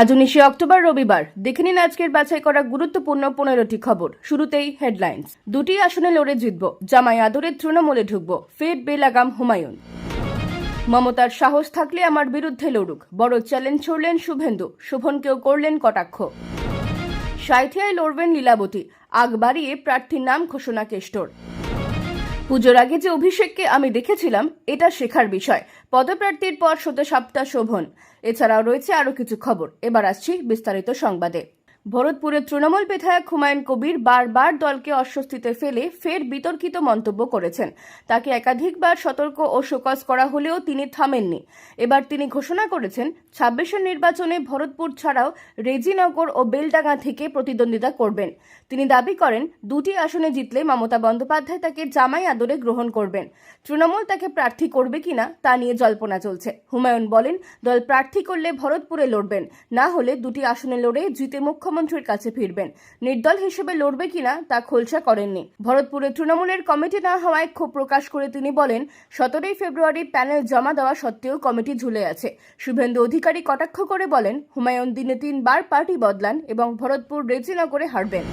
আজ উনিশে অক্টোবর, রবিবার। দেখে নিন আজকের বাছাই করা গুরুত্বপূর্ণ পনেরোটি খবর। শুরুতেই হেডলাইন্স। দুটি আসনে লড়ে জিতব। জামাই আদরের তৃণমূলে ঢুকব। ফের বেলাগাম হুমায়ুন। মমতার সাহস থাকলে আমার বিরুদ্ধে লড়ুক। বড় চ্যালেঞ্জ ছড়লেন শুভেন্দু। শোভনকেও করলেন কটাক্ষ। সাঁথিয়ায় লড়বেন লীলাবতী। আগ বাড়িয়ে প্রার্থীর নাম ঘোষণা কেষ্টর। পুজোর আগে যে অভিষেককে আমি দেখেছিলাম, এটা শেখার বিষয়। পদপ্রার্থীর পর শত সপ্তাহ শোভন। এছাড়াও রয়েছে আরও কিছু খবর। এবার আসছি বিস্তারিত সংবাদে। ভরতপুরের তৃণমূল বিধায়ক হুমায়ুন কবির বারবার দলকে অস্বস্তিতে ফেলে ফের বিতর্কিত মন্তব্য করেছেন। তাকে একাধিকবার সতর্ক ও শোকজ করা হলেও তিনি থামেননি। এবার তিনি ঘোষণা করেছেন, ছাব্বিশের নির্বাচনে ভরতপুর ছাড়াও রেজিনগর ও বেলডাঙ্গা থেকে প্রতিদ্বন্দ্বিতা করবেন। তিনি দাবি করেন, দুটি আসনে জিতলে মমতা বন্দ্যোপাধ্যায় তাকে জামাই আদরে গ্রহণ করবেন। তৃণমূল তাকে প্রার্থী করবে কিনা তা নিয়ে জল্পনা চলছে। হুমায়ুন বলেন, দল প্রার্থী করলে ভরতপুরে লড়বেন, না হলে দুটি আসনে লড়ে জিতে মুখ্যমন্ত্রীর কাছে ফিরবেন। নির্দল হিসেবে লড়বে কিনা তা খোলসা করেননি। ভরতপুরে তৃণমূলের কমিটি না হওয়ায় ক্ষোভ প্রকাশ করে তিনি বলেন, সতেরোই ফেব্রুয়ারি প্যানেল জমা দেওয়া সত্ত্বেও কমিটি ঝুলে আছে। শুভেন্দু অধিকারী কটাক্ষ করে বলেন, হুমায়ুন দিনে তিনবার পার্টি বদলান এবং ভরতপুর রেজিনগরে হারবেন।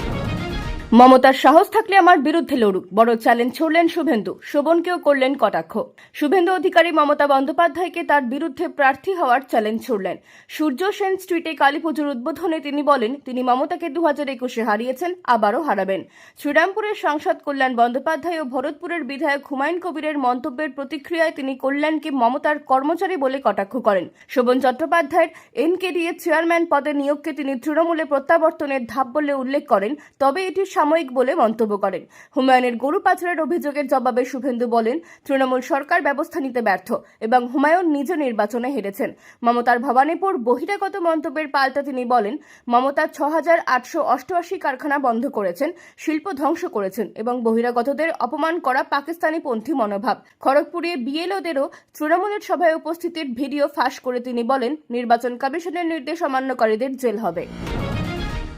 মমতার সাহস থাকলে আমার বিরুদ্ধে লড়ুক। বড় চ্যালেঞ্জ ছড়লেন শুভেন্দু। শোভনকেও করলেন কটাক্ষ। শুভেন্দু অধিকারী মমতা বন্দ্যোপাধ্যায়কে তার বিরুদ্ধে প্রার্থী হওয়ার চ্যালেঞ্জ ছড়লেন। সূর্য সেন স্ট্রিটে কালীপুজোর উদ্বোধনে তিনি বলেন, তিনি মমতাকে দু হাজার একুশে হারিয়েছেন, আবারও হারাবেন। শ্রীরামপুরের সাংসদ কল্যাণ বন্দ্যোপাধ্যায় ও ভরতপুরের বিধায়ক হুমায়ুন কবিরের মন্তব্যের প্রতিক্রিয়ায় তিনি কল্যাণকে মমতার কর্মচারী বলে কটাক্ষ করেন। শোভন চট্টোপাধ্যায়ের এনকেডিএ চেয়ারম্যান পদে নিয়োগকে তিনি তৃণমূলে প্রত্যাবর্তনের ধাপ বলে উল্লেখ করেন, তবে এটি সাময়িক বলে মন্তব্য করেন। হুমায়ুনের গরু পাচারের অভিযোগের জবাবে শুভেন্দু বলেন, তৃণমূল সরকার ব্যবস্থা নিতে ব্যর্থ এবং হুমায়ুন নিজ নির্বাচনে হেরেছেন। মমতার ভবানীপুর বহিরাগত মন্তব্যের পাল্টা তিনি বলেন, মমতা ছ হাজার আটশো অষ্টআশি কারখানা বন্ধ করেছেন, শিল্প ধ্বংস করেছেন এবং বহিরাগতদের অপমান করা পাকিস্তানি পন্থী মনোভাব। খড়গপুরে বিএলওদেরও তৃণমূলের সভায় উপস্থিতির ভিডিও ফাঁস করে তিনি বলেন, নির্বাচন কমিশনের নির্দেশ অমান্যকারীদের জেল হবে।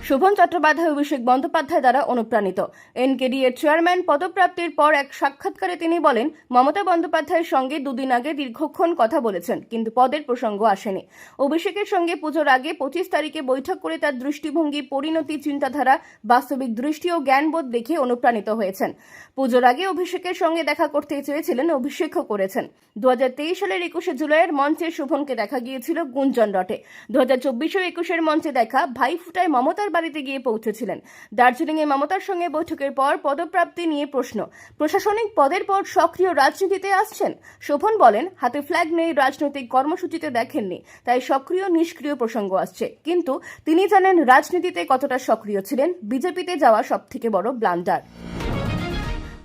শোভন চট্টোপাধ্যায় অভিষেক বন্দ্যোপাধ্যায় দ্বারা অনুপ্রাণিত। এনকেডি এর চেয়ারম্যান পদপ্রাপ্তির পর এক সাক্ষাৎকারে তিনি বলেন, মমতা বন্দ্যোপাধ্যায়ের সঙ্গে দুদিন আগে দীর্ঘক্ষণ কথা বলেছেন, কিন্তু পদের প্রসঙ্গ আসেনি। অভিষেকের সঙ্গে পুজোর আগে পঁচিশ তারিখে বৈঠক করে তার দৃষ্টিভঙ্গি, পরিণতি, চিন্তাধারা, বাস্তবিক দৃষ্টি ও জ্ঞানবোধ দেখে অনুপ্রাণিত হয়েছেন। পুজোর আগে অভিষেকের সঙ্গে দেখা করতে চেয়েছিলেন, অভিষেকও করেছেন। দু হাজার তেইশ সালের একুশে জুলাইয়ের মঞ্চে শোভনকে দেখা গিয়েছিল গুঞ্জন রটে। দু হাজার চব্বিশে একুশের মঞ্চে দেখা ভাইফুটায় মমতার বাড়িতে গিয়ে পৌঁছেছিলেন। দার্জিলিংয়ে মমতার সঙ্গে বৈঠকের পর পদপ্রাপ্তি নিয়ে প্রশ্ন। প্রশাসনিক পদের পর সক্রিয় রাজনীতিতে আসছেন। শোভন বলেন, হাতে ফ্ল্যাগ নেই, রাজনৈতিক কর্মসূচিতে দেখেননি, তাই সক্রিয়, নিষ্ক্রিয় প্রসঙ্গ আসছে। কিন্তু তিনি জানেন, রাজনীতিতে কতটা সক্রিয় ছিলেন। বিজেপিতে যাওয়া সবথেকে বড় ব্লান্ডার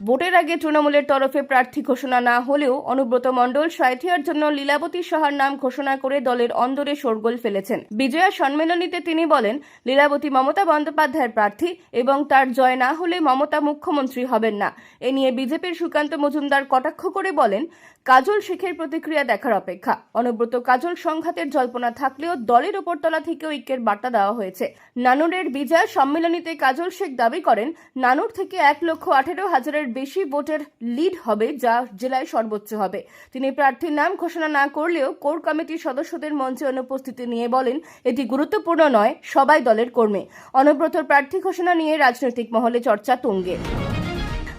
ভোটের আগে তৃণমূলের তরফে প্রার্থী ঘোষণা না হলেও অনুব্রত মণ্ডল সাঁথিয়ার জন্য লীলাবতী সাহার নাম ঘোষণা করে দলের অন্দরে শোরগোল ফেলেছেন। বিজয়া সম্মেলনীতে তিনি বলেন, লীলাবতী মমতা বন্দ্যোপাধ্যায়ের প্রার্থী এবং তার জয় না হলে মমতা মুখ্যমন্ত্রী হবেন না। এ নিয়ে বিজেপির সুকান্ত মজুমদার কটাক্ষ করে বলেন কাজল শেখের প্রতিক্রিয়া দেখার অপেক্ষা। অনুব্রত কাজল সংঘাতের জল্পনা থাকলেও দলের উপরতলা থেকে ঐক্যের বার্তা দেওয়া হয়েছে। নানুরের বিজয় সম্মেলনীতে কাজল শেখ দাবি করেন, নানুর থেকে এক লক্ষ আঠেরো হাজারের বেশি ভোটের লিড হবে যা জেলায় সর্বোচ্চ হবে। তিনি প্রার্থীর নাম ঘোষণা না করলেও কোর কমিটির সদস্যদের মঞ্চে অনুপস্থিতি নিয়ে বলেন, এটি গুরুত্বপূর্ণ নয়, সবাই দলের কর্মী। অনুব্রতর প্রার্থী ঘোষণা নিয়ে রাজনৈতিক মহলে চর্চা তুঙ্গে।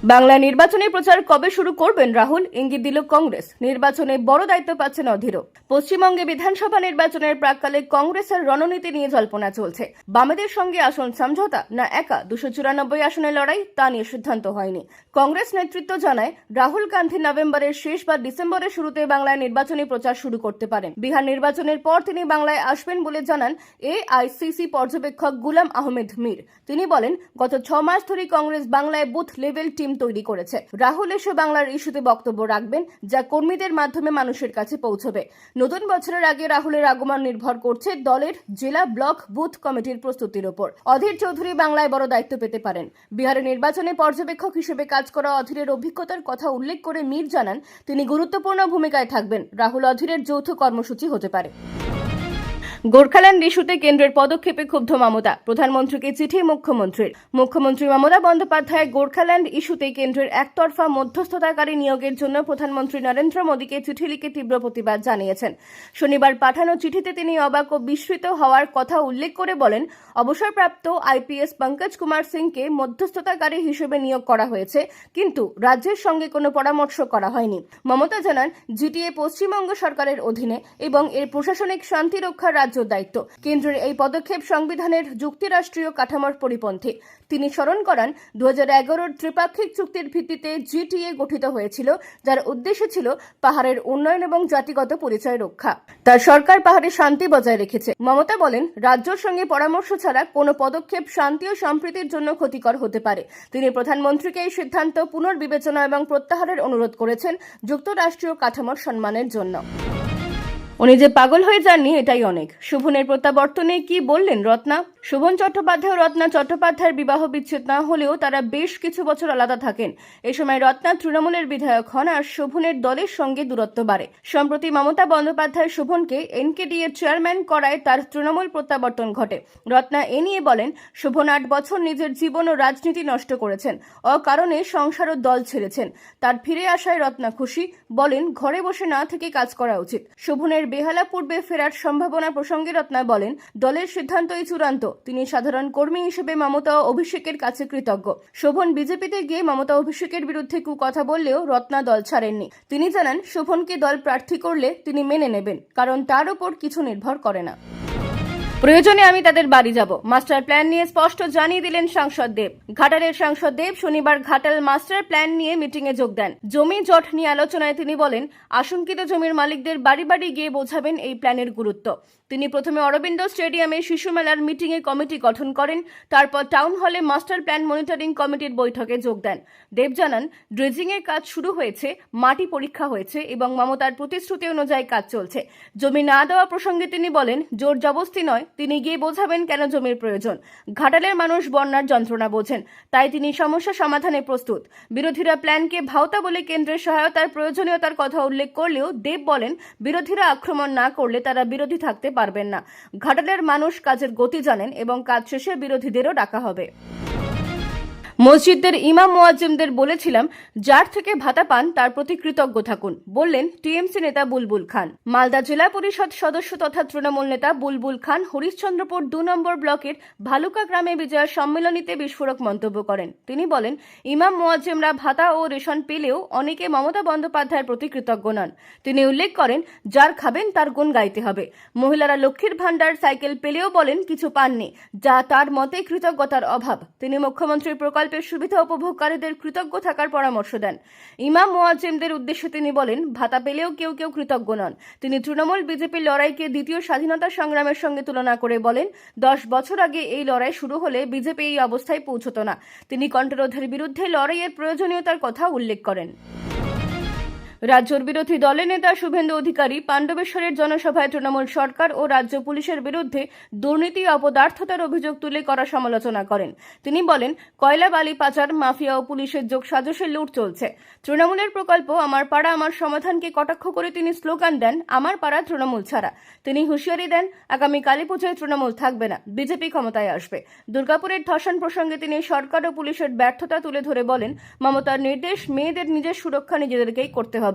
বাংলায় নির্বাচনী প্রচার কবে শুরু করবেন রাহুল? ইঙ্গিত দিল কংগ্রেস। নির্বাচনে বড় দায়িত্ব পাচ্ছেন অধীরও পশ্চিমবঙ্গে বিধানসভা নির্বাচনের প্রাককালে কংগ্রেসের রণনীতি নিয়ে জল্পনা চলছে। বামেদের সঙ্গে আসন সমঝোতা? না একা? দুশো চুরানব্বই আসনের লড়াই? তা নিয়ে সিদ্ধান্ত হয়নি। কংগ্রেস নেতৃত্ব জানায়, রাহুল গান্ধী নভেম্বরের শেষ বা ডিসেম্বরের শুরুতে বাংলায় নির্বাচনী প্রচার শুরু করতে পারেন। বিহার নির্বাচনের পর তিনি বাংলায় আসবেন বলে জানান এআইসিসি পর্যবেক্ষক গুলাম আহমেদ মীর। তিনি বলেন, গত ছ মাস ধরে কংগ্রেস বাংলায় বুথ লেভেল টিম তৈরি করেছে। রাহুল এসে বাংলার ইস্যুতে বক্তব্য রাখবেন, যা কর্মীদের মাধ্যমে মানুষের কাছে পৌঁছবে। নতুন বছরের আগে রাহুলের আগমন নির্ভর করছে দলের জেলা ব্লক বুথ কমিটির প্রস্তুতির ওপর। অধীর চৌধুরী বাংলায় বড় দায়িত্ব পেতে পারেন। বিহারের নির্বাচনে পর্যবেক্ষক হিসেবে কাজ করা অধীরের অভিজ্ঞতার কথা উল্লেখ করে মীর জানান, তিনি গুরুত্বপূর্ণ ভূমিকায় থাকবেন। রাহুল অধীরের যৌথ কর্মসূচি হতে পারে। গোর্খাল্যান্ড ইস্যুতে কেন্দ্রের পদক্ষেপে ক্ষুব্ধ মমতা। প্রধানমন্ত্রীকে চিঠি মুখ্যমন্ত্রীর। মুখ্যমন্ত্রী মমতা বন্দ্যোপাধ্যায় গোর্খাল্যান্ড ইস্যুতে কেন্দ্রের একতরফা মধ্যস্থতাকারী নিয়োগের জন্য প্রধানমন্ত্রী নরেন্দ্র মোদীকে চিঠি লিখে তীব্র প্রতিবাদ জানিয়েছেন। শনিবার পাঠানো চিঠিতে তিনি অবাক ও বিস্মিত হওয়ার কথা উল্লেখ করে বলেন, অবসরপ্রাপ্ত আইপিএস পঙ্কজ কুমার সিংকে মধ্যস্থতাকারী হিসেবে নিয়োগ করা হয়েছে, কিন্তু রাজ্যের সঙ্গে কোনো পরামর্শ করা হয়নি। মমতা জানান, জিটিএ পশ্চিমবঙ্গ সরকারের অধীনে এবং এর প্রশাসনিক শান্তি রক্ষার দায়িত্ব। কেন্দ্রের এই পদক্ষেপ সংবিধানের যুক্তরাষ্ট্রীয় কাঠামোর পরিপন্থী। তিনি স্মরণ করান দু হাজার ত্রিপাক্ষিক চুক্তির ভিত্তিতে জিটিএ গঠিত হয়েছিল, যার উদ্দেশ্য ছিল পাহাড়ের উন্নয়ন এবং জাতিগত পরিচয় রক্ষা। তার সরকার পাহাড়ে শান্তি বজায় রেখেছে। মমতা বলেন, রাজ্যের সঙ্গে পরামর্শ ছাড়া কোনো পদক্ষেপ শান্তি ও সম্প্রীতির জন্য ক্ষতিকর হতে পারে। তিনি প্রধানমন্ত্রীকে এই সিদ্ধান্ত পুনর্বিবেচনা এবং প্রত্যাহারের অনুরোধ করেছেন যুক্তরাষ্ট্রীয় কাঠামোর সম্মানের জন্য। উনি যে পাগল হয়ে যাননি, এটাই অনেক। শোভনের প্রত্যাবর্তনে কি বললেন রত্না? শোভন চট্টোপাধ্যায় ও রত্না চট্টোপাধ্যায়ের বিবাহ বিচ্ছেদ না হলেও তারা বেশ কিছু বছর আলাদা থাকেন। এ সময় রত্না তৃণমূলের বিধায়ক হন আর শোভনের দলের সঙ্গে দূরত্ব বাড়ে। সম্প্রতি মমতা বন্দ্যোপাধ্যায় শোভনকে এনকেডি এর চেয়ারম্যান করায় তার তৃণমূল প্রত্যাবর্তন ঘটে। রত্না এ নিয়ে বলেন, শোভন আট বছর নিজের জীবন ও রাজনীতি নষ্ট করেছেন, অকারণে সংসার ও দল ছেড়েছেন। তার ফিরে আসায় রত্না খুশি, বলেন, ঘরে বসে না থেকে কাজ করা উচিত। শোভনের বেহালা পূর্বে ফেরার সম্ভাবনা প্রসঙ্গে রত্না বলেন, দলের সিদ্ধান্তই চূড়ান্ত। তিনি সাধারণ কর্মী হিসেবে মমতা অভিষেকের কাছে কৃতজ্ঞ। শোভন বিজেপিতে গিয়ে মমতা অভিষেকের বিরুদ্ধে কু কথা বললেও রত্না দল ছাড়েননি। তিনি জানান, শোভনকে দল প্রার্থী করলে তিনি মেনে নেবেন, কারণ তার উপর কিছু নির্ভর করে না। প্রয়োজনে আমি তাদের বাড়ি যাব। মাস্টার প্ল্যান নিয়ে স্পষ্ট জানিয়ে দিলেন সাংসদ দেব। ঘাটালের সাংসদ দেব শনিবার ঘাটাল মাস্টার প্ল্যান নিয়ে মিটিংয়ে যোগ দেন। জমি জট নিয়ে আলোচনায় তিনি বলেন, আশঙ্কিত জমির মালিকদের বাড়ি বাড়ি গিয়ে বোঝাবেন এই প্ল্যানের গুরুত্ব। তিনি প্রথমে অরবিন্দ স্টেডিয়ামে শিশু মেলার মিটিংয়ে কমিটি গঠন করেন, তারপর টাউন হলে মাস্টার প্ল্যান মনিটরিং কমিটির বৈঠকে যোগ দেন। দেব জানান, ড্রেজিং এর কাজ শুরু হয়েছে, মাটি পরীক্ষা হয়েছে এবং মমতার প্রতিশ্রুতি অনুযায়ী কাজ চলছে। জমি না দেওয়া প্রসঙ্গে তিনি বলেন, জোর জবস্তি নয় তিনি গিয়ে বোঝাবেন কেন জমির প্রয়োজন। ঘাটালের মানুষ বন্যার যন্ত্রণা বোঝেন, তাই তিনি সমস্যা সমাধানে প্রস্তুত। বিরোধীরা প্ল্যানকে ভাওতা বলে কেন্দ্রের সহায়তার প্রয়োজনীয়তার কথা উল্লেখ করলেও দেব বলেন, বিরোধীরা আক্রমণ না করলে তারা বিরোধী থাকতে পারবেন না। ঘাটালের মানুষ কাজের গতি জানেন এবং কাজ শেষে বিরোধীদেরও ডাকা হবে। মসজিদদের ইমাম মোয়াজ্জেমদের বলেছিলাম, যার থেকে ভাতা পান তার প্রতি কৃতজ্ঞ থাকুন, বললেন টিএমসি নেতা বুলবুল খান। মালদা জেলা পরিষদ সদস্য তথা তৃণমূল নেতা বুলবুল খান হরিশ্চন্দ্রপুর দু নম্বর ব্লকের ভালুকা গ্রামে বিজয়া সম্মেলনীতে বিস্ফোরক মন্তব্য করেন। তিনি বলেন, ইমাম মোয়াজ্জেমরা ভাতা ও রেশন পেলেও অনেকে মমতা বন্দ্যোপাধ্যায়ের প্রতি কৃতজ্ঞ নন। তিনি উল্লেখ করেন, যার খাবেন তার গুণ গাইতে হবে। মহিলারা লক্ষ্মীর ভাণ্ডার, সাইকেল পেলেও বলেন, কিছু পাননি, যা তার মতে কৃতজ্ঞতার অভাব। তিনি মুখ্যমন্ত্রীর প্রকল্পের সুবিধা উপভোগকারীদের কৃতজ্ঞ থাকার পরামর্শ দেন। ইমাম মোয়াজ্জেমদের উদ্দেশ্যে তিনি বলেন, ভাতা পেলেও কেউ কেউ কৃতজ্ঞ নন। তিনি তৃণমূল বিজেপির লড়াইকে দ্বিতীয় স্বাধীনতা সংগ্রামের সঙ্গে তুলনা করে বলেন, দশ বছর আগে এই লড়াই শুরু হলে বিজেপি এই অবস্থায় পৌঁছত না। তিনি কণ্ঠরোধের বিরুদ্ধে লড়াইয়ের প্রয়োজনীয়তার কথা উল্লেখ করেন। রাজ্যের বিরোধী দলের নেতা শুভেন্দু অধিকারী পাণ্ডবেশ্বরের জনসভায় তৃণমূল সরকার ও রাজ্য পুলিশের বিরুদ্ধে দুর্নীতি, অপদার্থতার অভিযোগ তুলে করা সমালোচনা করেন। তিনি বলেন, কয়লা বালি পাচার, মাফিয়া ও পুলিশের যোগ সাজসে লুট চলছে। তৃণমূলের প্রকল্প, আমার পাড়া, আমার সমাধানকে কটাক্ষ করে তিনি স্লোগান দেন, আমার পাড়া তৃণমূল ছাড়া। তিনি হুঁশিয়ারি দেন আগামী কালী পুজোয় তৃণমূল থাকবে না, বিজেপি ক্ষমতায় আসবে। দুর্গাপুরের ধর্ষণ প্রসঙ্গে তিনি সরকার ও পুলিশের ব্যর্থতা তুলে ধরে বলেন, মমতার নির্দেশ মেয়েদের নিজের সুরক্ষা, নিজেদেরকেই করতে হবে।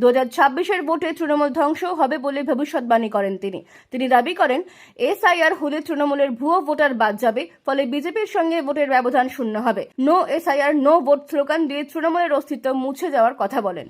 দু হাজার ছাব্বিশের ভোটে তৃণমূল ধ্বংস হবে বলে ভবিষ্যৎবাণী করেন তিনি। তিনি দাবি করেন, এসআইআর হলে তৃণমূলের ভুয়ো ভোটার বাদ যাবে, ফলে বিজেপির সঙ্গে ভোটের ব্যবধান শূন্য হবে। No SIR, no vote slogan দিয়ে তৃণমূলের অস্তিত্ব মুছে যাওয়ার কথা বলেন।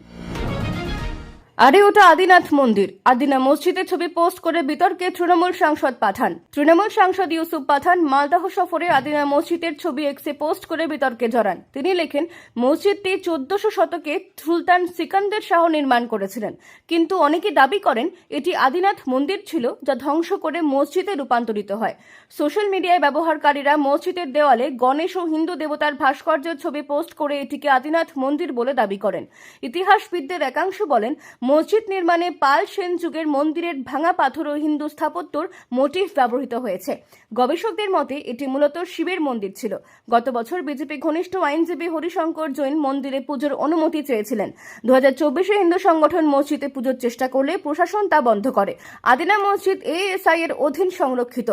আরে, ওটা আদিনাথ মন্দির। আদিনা মসজিদের ছবি পোস্ট করে বিতর্কে তৃণমূল সাংসদ পাঠান। তৃণমূল সাংসদ ইউসুফ পাঠান মালদাহ সফরে আদিনা মসজিদের ছবি এক্সে পোস্ট করে বিতর্কে জড়ান। তিনি লেখেন, মসজিদটি চোদ্দশো শতকে সুলতান সিকান্দের শাহ নির্মাণ করেছিলেন। কিন্তু অনেকে দাবি করেন, এটি আদিনাথ মন্দির ছিল যা ধ্বংস করে মসজিদে রূপান্তরিত হয়। সোশ্যাল মিডিয়ায় ব্যবহারকারীরা মসজিদের দেওয়ালে গণেশ ও হিন্দু দেবতার ভাস্কর্যের ছবি পোস্ট করে এটিকে আদিনাথ মন্দির বলে দাবি করেন। ইতিহাসবিদদের একাংশ বলেন মসজিদ নির্মাণে পাল সেন যুগের মন্দিরের ভাঙা পাথর ও হিন্দু স্থাপত্যর মোটিভ ব্যবহৃত হয়েছে। গবেষকদের মতে, এটি মূলত শিবের মন্দির ছিল। গত বছর বিজেপি ঘনিষ্ঠ আইনজীবী হরিশঙ্কর জৈন মন্দিরে পুজোর অনুমতি চেয়েছিলেন। দু হাজার চব্বিশে হিন্দু সংগঠন মসজিদে পুজোর চেষ্টা করলে প্রশাসন তা বন্ধ করে। আদিনা মসজিদ এএসআই এর অধীন সংরক্ষিত।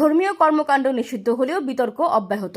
ধর্মীয় কর্মকাণ্ড নিষিদ্ধ হলেও বিতর্ক অব্যাহত।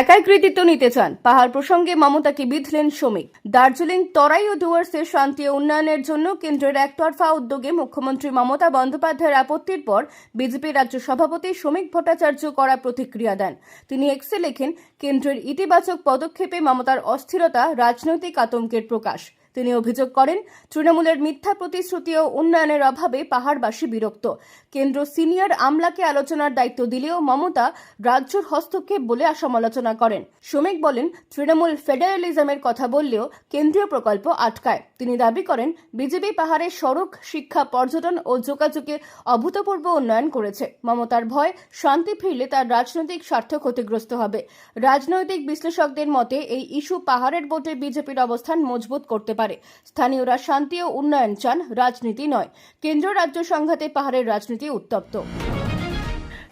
একাই কৃতিত্ব নিতে চান। পাহাড় প্রসঙ্গে মমতাকে বিধলেন শ্রমিক? দার্জিলিং তরাই ও ডুয়ার্সের শান্তি ও উন্নয়নের জন্য কেন্দ্রের একতরফা উদ্যোগে মুখ্যমন্ত্রী মমতা বন্দ্যোপাধ্যায়ের আপত্তির পর বিজেপি রাজ্য সভাপতি শ্রমিক ভট্টাচার্য করা প্রতিক্রিয়া দেন। তিনি এক্সে লেখেন, কেন্দ্রের ইতিবাচক পদক্ষেপে মমতার অস্থিরতা, রাজনৈতিক আতঙ্কের প্রকাশ। তিনি অভিযোগ করেন, তৃণমূলের মিথ্যা প্রতিশ্রুতি ও উন্নয়নের অভাবে পাহাড়বাসী বিরক্ত। কেন্দ্র সিনিয়র আমলাকে আলোচনার দায়িত্ব দিলেও মমতা রাজ্যর হস্তক্ষেপ বলে সমালোচনা করেন। শ্রমিক বলেন, তৃণমূল ফেডারেলিজমের কথা বললেও কেন্দ্রীয় প্রকল্প আটকায়। তিনি দাবি করেন, বিজেপি পাহাড়ের সড়ক, শিক্ষা, পর্যটন ও যোগাযোগে অভূতপূর্ব উন্নয়ন করেছে। মমতার ভয়, শান্তি ফিরলে তার রাজনৈতিক স্বার্থ ক্ষতিগ্রস্ত হবে। রাজনৈতিক বিশ্লেষকদের মতে, এই ইস্যু পাহাড়ের ভোটে বিজেপির অবস্থান মজবুত করতে পারে। স্থানীয়রা শান্তি ও উন্নয়ন চান, রাজনীতি নয়। কেন্দ্র রাজ্য সংঘাতে পাহাড়ের রাজনীতি উত্তপ্ত।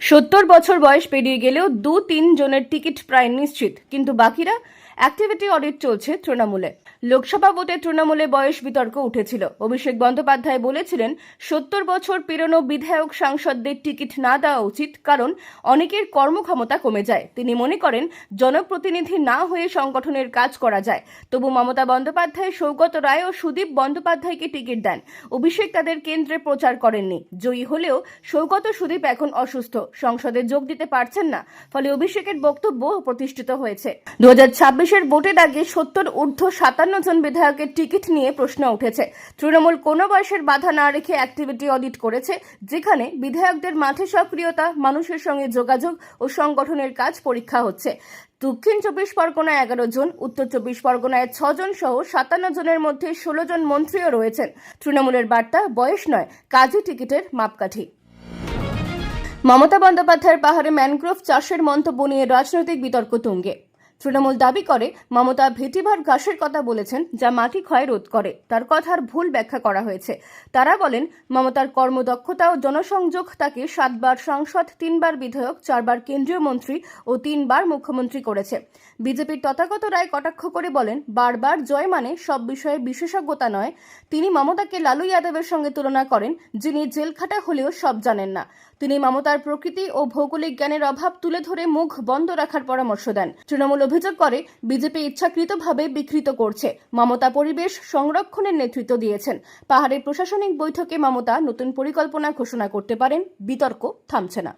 সত্তর বছর বয়স পেরিয়ে গেলেও দু তিন জনের টিকিট প্রায় নিশ্চিত। কিন্তু বাকিরা অ্যাক্টিভিটি অডিট চলছে তৃণমূলে। লোকসভা ভোটে তৃণমূলে বয়স বিতর্ক উঠেছিল। অভিষেক বন্দ্যোপাধ্যায় বলেছিলেন, সত্তর বছর পেরোনো বিধায়ক সাংসদদের টিকিট না দেওয়া উচিত, কারণ অনেকের কর্মক্ষমতা কমে যায়। তিনি মনে করেন, জনপ্রতিনিধি না হয়ে সংগঠনের কাজ করা যায়। তবু মমতা বন্দ্যোপাধ্যায়, সৌগত রায় ও সুদীপ বন্দ্যোপাধ্যায়কে টিকিট দেন। অভিষেক তাদের কেন্দ্রে প্রচার করেননি। জয়ী হলেও সৌগত সুদীপ এখন অসুস্থ। সংসদে যোগ দিতে পারছেন না, ফলে অভিষেকের বক্তব্য প্রতিষ্ঠিত হয়েছে। দু হাজার ছাব্বিশের ভোটের আগে সত্তর ঊর্ধ্ব সাতান্ন জন বিধায়কের টিকিট নিয়ে প্রশ্ন উঠেছে। তৃণমূল কোনো বয়সের বাধা না রেখে অ্যাক্টিভিটি অডিট করেছে, যেখানে বিধায়কদের মাঠে সক্রিয়তা, মানুষের সঙ্গে যোগাযোগ ও সংগঠনের কাজ পরীক্ষা হচ্ছে। দক্ষিণ চব্বিশ পরগনায় এগারো জন, উত্তর চব্বিশ পরগনায় ছজন সহ সাতান্ন জনের মধ্যে ষোলো জন মন্ত্রীও রয়েছেন। তৃণমূলের বার্তা, বয়স নয়, কাজী টিকিটের মাপকাঠি। মমতা বন্দ্যোপাধ্যায়ের পাহাড়ে ম্যানগ্রোভ চাষের মন্তব্য নিয়ে রাজনৈতিক বিতর্ক তুঙ্গে। তৃণমূল দাবি করে, মমতা ভেটিভার ঘাসের কথা বলেছেন, যা মাটি ক্ষয় রোধ করে। তার কথার ভুল ব্যাখ্যা করা হয়েছে। তারা বলেন, মমতার কর্মদক্ষতা ও জনসংযোগ তাকে সাতবার সংসদ, তিনবার বিধায়ক, চারবার কেন্দ্রীয় মন্ত্রী ও তিনবার মুখ্যমন্ত্রী করেছে। বিজেপির তথাগত রায় কটাক্ষ করে বলেন, বারবার জয় মানে সব বিষয়ে বিশেষজ্ঞতা নয়। তিনি মমতাকে লালু যাদবের সঙ্গে তুলনা করেন, যিনি জেলখাটা হলেও সব জানেন না। তিনি মমতার প্রকৃতি ও ভৌগোলিক জ্ঞানের অভাব তুলে ধরে মুখ বন্ধ রাখার পরামর্শ দেন। তৃণমূল অভিযোগ করে, বিজেপি ইচ্ছাকৃতভাবে বিকৃত করছে। মমতা পরিবেশ সংরক্ষণের নেতৃত্ব দিয়েছেন। পাহাড়ের প্রশাসনিক বৈঠকে মমতা নতুন পরিকল্পনা ঘোষণা করতে পারেন, বিতর্ক থামছে না।